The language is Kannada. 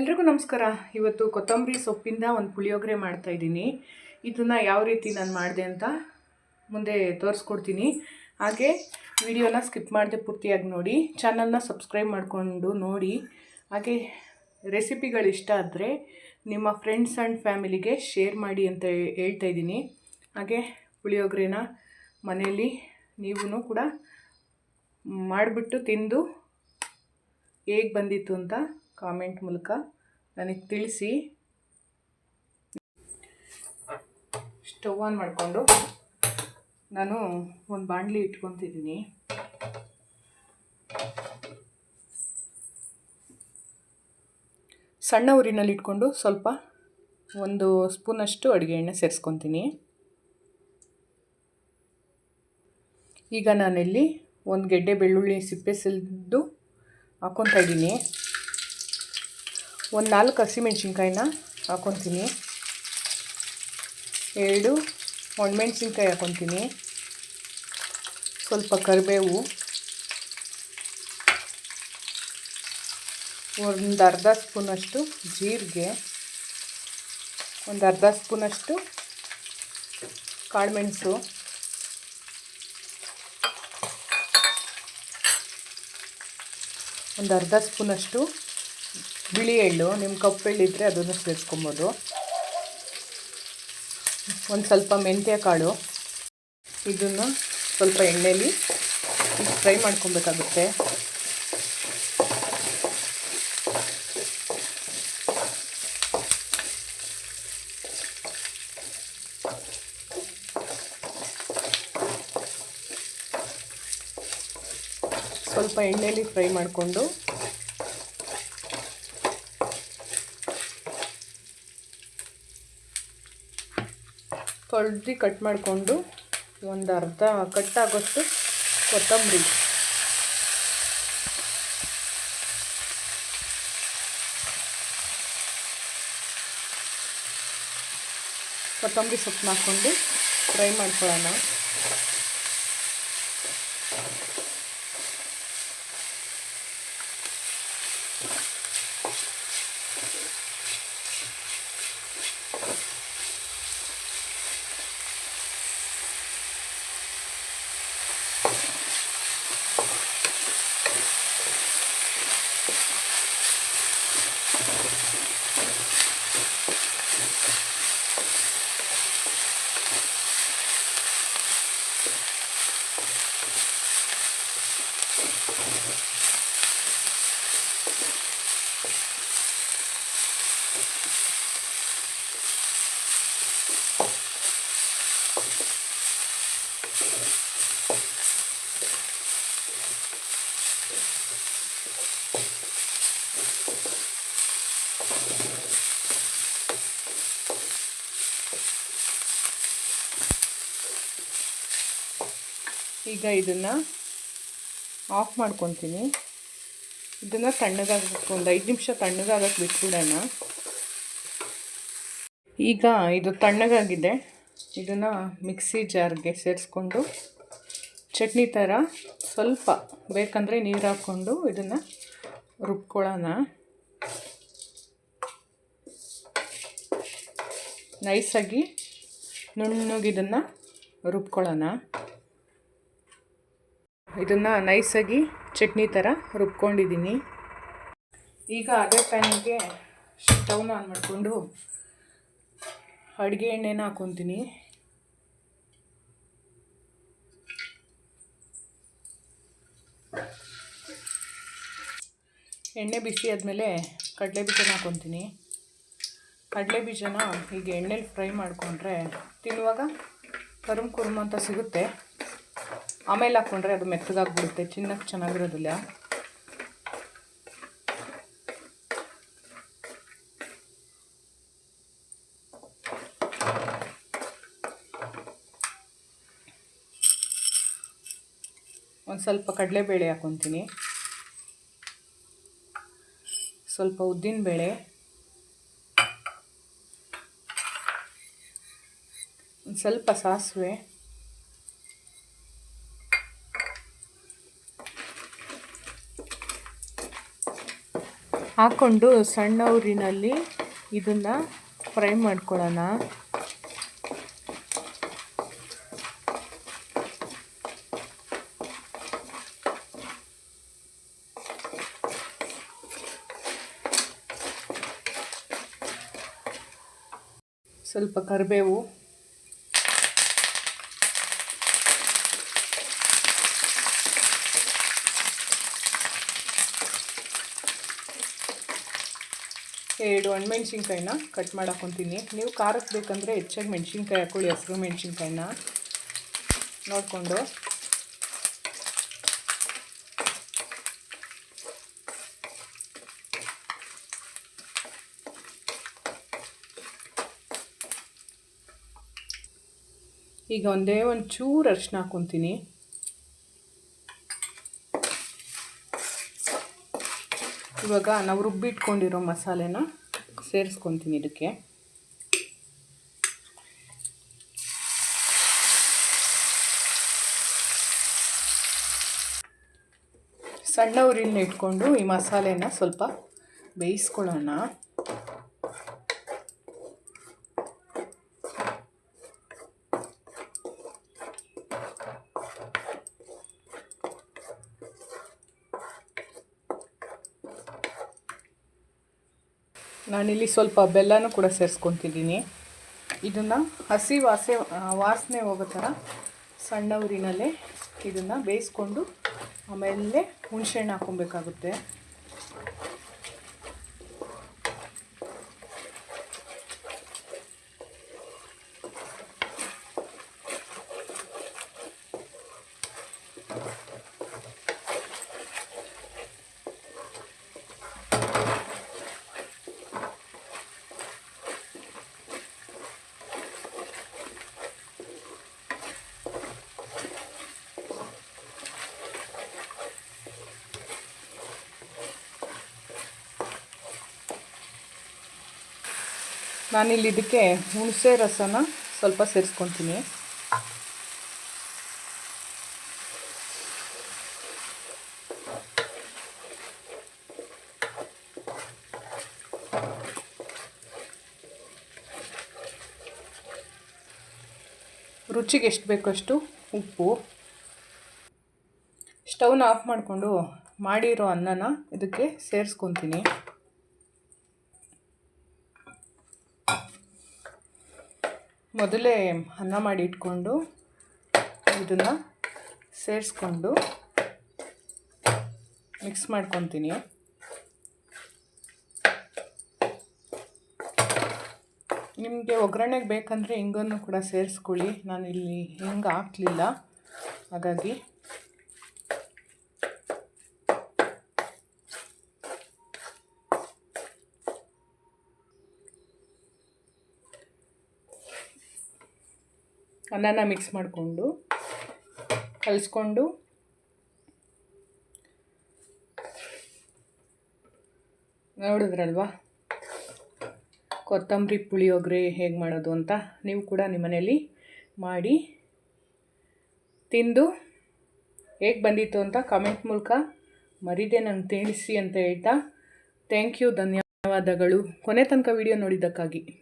ಎಲ್ರಿಗೂ ನಮಸ್ಕಾರ. ಇವತ್ತು ಕೊತ್ತಂಬರಿ ಸೊಪ್ಪಿಂದ ಒಂದು ಪುಳಿಯೋಗರೆ ಮಾಡ್ತಾ ಇದ್ದೀನಿ. ಇದನ್ನು ಯಾವ ರೀತಿ ನಾನು ಮಾಡಿದೆ ಅಂತ ಮುಂದೆ ತೋರಿಸ್ಕೊಡ್ತೀನಿ. ಹಾಗೆ ವಿಡಿಯೋನ ಸ್ಕಿಪ್ ಮಾಡದೆ ಪೂರ್ತಿಯಾಗಿ ನೋಡಿ. ಚಾನಲ್ನ ಸಬ್ಸ್ಕ್ರೈಬ್ ಮಾಡಿಕೊಂಡು ನೋಡಿ. ಹಾಗೆ ರೆಸಿಪಿಗಳು ಇಷ್ಟ ಆದರೆ ನಿಮ್ಮ ಫ್ರೆಂಡ್ಸ್ ಆ್ಯಂಡ್ ಫ್ಯಾಮಿಲಿಗೆ ಶೇರ್ ಮಾಡಿ ಅಂತ ಹೇಳ್ತಾ ಇದ್ದೀನಿ. ಹಾಗೆ ಪುಳಿಯೋಗರೆನ ಮನೆಯಲ್ಲಿ ನೀವೂ ಕೂಡ ಮಾಡಿಬಿಟ್ಟು ತಿಂದು ಹೇಗೆ ಬಂದಿತ್ತು ಅಂತ ಕಾಮೆಂಟ್ ಮೂಲಕ ನನಗೆ ತಿಳಿಸಿ. ಸ್ಟವ್ ಆನ್ ಮಾಡಿಕೊಂಡು ನಾನು ಒಂದು ಬಾಣಲಿ ಇಟ್ಕೊತಿದ್ದೀನಿ ಸಣ್ಣ ಊರಿನಲ್ಲಿ ಇಟ್ಕೊಂಡು ಸ್ವಲ್ಪ ಒಂದು ಸ್ಪೂನಷ್ಟು ಅಡುಗೆ ಎಣ್ಣೆ ಸೇರಿಸ್ಕೊತೀನಿ. ಈಗ ನಾನಿಲ್ಲಿ ಒಂದು ಗೆಡ್ಡೆ ಬೆಳ್ಳುಳ್ಳಿ ಸಿಪ್ಪೆ ಸಿಲ್ದು ಹಾಕ್ಕೊತಾ ಇದ್ದೀನಿ ಒಂದು ನಾಲ್ಕು ಹಸಿಮೆಣ್ಸಿನ್ಕಾಯಿನ ಹಾಕೊತೀನಿ. ಎರಡು ಒಣಮೆಣ್ಸಿನ್ಕಾಯಿ ಹಾಕೊತೀನಿ. ಸ್ವಲ್ಪ ಕರಿಬೇವು. ಒಂದು ಅರ್ಧ ಸ್ಪೂನಷ್ಟು ಜೀರಿಗೆ. ಒಂದು ಅರ್ಧ ಸ್ಪೂನಷ್ಟು ಕಾಳುಮೆಣಸು. ಒಂದು ಅರ್ಧ ಸ್ಪೂನಷ್ಟು ಬಿಳಿ ಎಳ್ಳು ನಿಮ್ಮ ಕಪ್ಪು ಎಳ್ಳಿದ್ರೆ ಅದನ್ನು ಸೇರಿಸ್ಕೊಬೋದು. ಒಂದು ಸ್ವಲ್ಪ ಮೆಂತ್ಯ ಕಾಳು, ಇದನ್ನು ಸ್ವಲ್ಪ ಎಣ್ಣೆಯಲ್ಲಿ ಫ್ರೈ ಮಾಡ್ಕೊಬೇಕಾಗುತ್ತೆ. ಸ್ವಲ್ಪ ಎಣ್ಣೆಯಲ್ಲಿ ಫ್ರೈ ಮಾಡಿಕೊಂಡು ತೊಳೆದು ಕಟ್ ಮಾಡಿಕೊಂಡು ಒಂದು ಅರ್ಧ ಕಟ್ ಆಗೋಷ್ಟು ಕೊತ್ತಂಬರಿ. ಕೊತ್ತಂಬರಿ ಸೊಪ್ಪು ಹಾಕ್ಕೊಂಡು ಫ್ರೈ ಮಾಡ್ಕೊಳ್ಳೋಣ. ಈಗ ಇದನ್ನು ಆಫ್ ಮಾಡ್ಕೊತೀನಿ. ಇದನ್ನು ತಣ್ಣಗಾಗಬೇಕು, ಒಂದು ಐದು ನಿಮಿಷ ತಣ್ಣಗಾಗಕ್ಕೆ ಬಿಟ್ಬಿಡೋಣ. ಈಗ ಇದು ತಣ್ಣಗಾಗಿದೆ. ಇದನ್ನು ಮಿಕ್ಸಿ ಜಾರ್ಗೆ ಸೇರಿಸ್ಕೊಂಡು ಚಟ್ನಿ ಥರ ಸ್ವಲ್ಪ ಬೇಕಂದರೆ ನೀರು ಹಾಕ್ಕೊಂಡು ಇದನ್ನು ರುಬ್ಕೊಳ್ಳೋಣ. ನೈಸಾಗಿ ನುಣ್ಣಗಿದನ್ನು ರುಬ್ಕೊಳ್ಳೋಣ. ಇದನ್ನು ನೈಸಾಗಿ ಚಟ್ನಿ ಥರ ರುಬ್ಕೊಂಡಿದ್ದೀನಿ ಈಗ ಅದೇ ಪ್ಯಾನಿಗೆ ಸ್ಟವ್ನ ಆನ್ ಮಾಡಿಕೊಂಡು ಅಡುಗೆ ಎಣ್ಣೆನ ಹಾಕೊತೀನಿ. ಎಣ್ಣೆ ಬಿಸಿ ಆದಮೇಲೆ ಕಡಲೆ ಬೀಜನ ಹಾಕೊತೀನಿ. ಕಡಲೆ ಬೀಜನ ಈಗ ಎಣ್ಣೆಲಿ ಫ್ರೈ ಮಾಡಿಕೊಂಡ್ರೆ ತಿನ್ನುವಾಗ ಕರುಮ್ ಕುರುಮ್ ಅಂತ ಸಿಗುತ್ತೆ. ಆಮೇಲೆ ಹಾಕ್ಕೊಂಡ್ರೆ ಅದು ಮೆತ್ತಗಾಗ್ಬಿಡುತ್ತೆ, ಚಿನ್ನಕ್ಕೆ ಚೆನ್ನಾಗಿರೋದಿಲ್ಲ. ಒಂದು ಸ್ವಲ್ಪ ಕಡಲೆಬೇಳೆ ಹಾಕ್ಕೊತೀನಿ ಸ್ವಲ್ಪ ಉದ್ದಿನಬೇಳೆ. ಒಂದು ಸ್ವಲ್ಪ ಸಾಸಿವೆ. ಹಾಕ್ಕೊಂಡು ಸಣ್ಣ ಊರಿನಲ್ಲಿ ಇದನ್ನು ಫ್ರೈ ಮಾಡ್ಕೊಳ್ಳೋಣ. ಸ್ವಲ್ಪ ಕರಿಬೇವು ಎರಡು ಒಣಮೆಣ್ಸಿನ್ಕಾಯಿನ ಕಟ್ ಮಾಡಿ ನೀವು ಖಾರಕ್ಕೆ ಬೇಕಂದರೆ ಹೆಚ್ಚಾಗಿ ಮೆಣಸಿನ್ಕಾಯಿ ಹಾಕೊಳ್ಳಿ, ಹಸಿರು ಮೆಣಸಿನ್ಕಾಯಿನ. ನೋಡಿಕೊಂಡು. ಈಗ ಒಂದೇ ಒಂದು ಚೂರು ಅರಿಶಿನ ಹಾಕೊತೀನಿ. ಇವಾಗ ನಾವು ರುಬ್ಬಿಟ್ಕೊಂಡಿರೋ ಮಸಾಲೆನ ಸೇರಿಸ್ಕೊತೀನಿ ಇದಕ್ಕೆ. ಸಣ್ಣ ಉರಿನ ಇಟ್ಕೊಂಡು ಈ ಮಸಾಲೆನ ಸ್ವಲ್ಪ ಬೇಯಿಸ್ಕೊಳ್ಳೋಣ. ನಾನಿಲ್ಲಿ ಸ್ವಲ್ಪ ಬೆಲ್ಲನೂ ಕೂಡ ಸೇರಿಸ್ಕೊತಿದ್ದೀನಿ. ಇದನ್ನು ಹಸಿ ವಾಸೆ ವಾಸನೆ ಹೋಗೋ ಥರ ಸಣ್ಣ ಊರಿನಲ್ಲೇ ಇದನ್ನು ಬೇಯಿಸ್ಕೊಂಡು ಆಮೇಲೆ ಹುಣಸೆಹಣ್ಣು ಹಾಕ್ಕೊಬೇಕಾಗುತ್ತೆ. ನಾನಿಲ್ಲಿ ಇದಕ್ಕೆ ಹುಣಸೆ ರಸನ ಸ್ವಲ್ಪ ಸೇರಿಸ್ಕೊತೀನಿ. ರುಚಿಗೆ ಎಷ್ಟು ಬೇಕಷ್ಟು ಉಪ್ಪು. ಸ್ಟವ್ನ ಆಫ್ ಮಾಡಿಕೊಂಡು ಮಾಡಿರೋ ಅನ್ನನ ಇದಕ್ಕೆ ಸೇರಿಸ್ಕೊತೀನಿ. ಮೊದಲೇ ಅನ್ನ ಮಾಡಿ ಇಟ್ಕೊಂಡು ಇದನ್ನು ಸೇರಿಸ್ಕೊಂಡು ಮಿಕ್ಸ್ ಮಾಡ್ಕೊತೀನಿ. ನಿಮಗೆ ಒಗ್ಗರಣೆಗೆ ಬೇಕಂದರೆ ಹಿಂಗನ್ನು ಕೂಡ ಸೇರಿಸ್ಕೊಳ್ಳಿ. ನಾನು ಇಲ್ಲಿ ಹಿಂಗೆ ಹಾಕ್ಲಿಲ್ಲ. ಹಾಗಾಗಿ ಅನ್ನನ ಮಿಕ್ಸ್ ಮಾಡಿಕೊಂಡು, ಕಲಿಸ್ಕೊಂಡು, ನೋಡಿದ್ರಲ್ವಾ? ಕೊತ್ತಂಬರಿ ಪುಳಿಯೋಗರೆ ಹೇಗೆ ಮಾಡೋದು ಅಂತ ನೀವು ಕೂಡ ನಿಮ್ಮ ಮನೇಲಿ ಮಾಡಿ ತಿಂದು ಹೇಗೆ ಬಂದಿತ್ತು ಅಂತ ಕಾಮೆಂಟ್ ಮೂಲಕ ಮರಿದೆ ನಂಗೆ ತಿಳಿಸಿ ಅಂತ ಹೇಳ್ತಾ ಥ್ಯಾಂಕ್ ಯು ಧನ್ಯವಾದಗಳು. ಕೊನೆ ತನಕ ವಿಡಿಯೋ ನೋಡಿದ್ದಕ್ಕಾಗಿ.